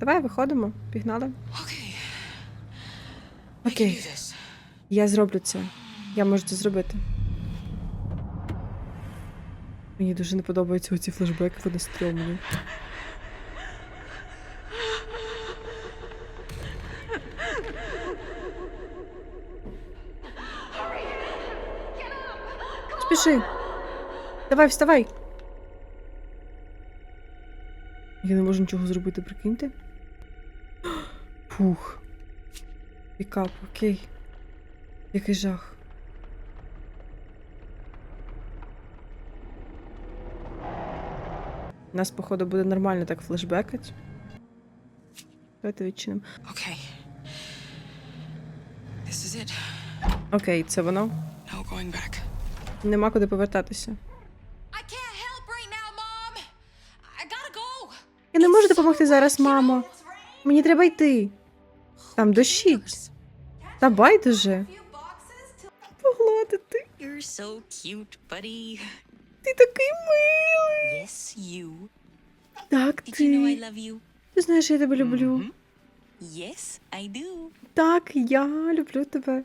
Давай виходимо, пігнали. Okay. Окей. Я зроблю це. Я можу це зробити. Мені дуже не подобаються оці флешбеки, вони стрьомні. Спіши. Давай, вставай. Я не можу нічого зробити, прикиньте. Фух. Пікап, окей. Який жах. У нас, походу, буде нормально так флешбекать. Давайте відчинимо. Okay. This is it. Окей, це воно. No going back. Нема куди повертатися. Я не можу допомогти зараз, мамо. Мені треба йти. Там дощить. Та байдуже. Погладити. You're so cute, buddy. Ти такий милий. Yes, you. Так, Did you know I love you? Ти знаєш, я тебе люблю. Mhm. Yes, I do. Так, я люблю тебе.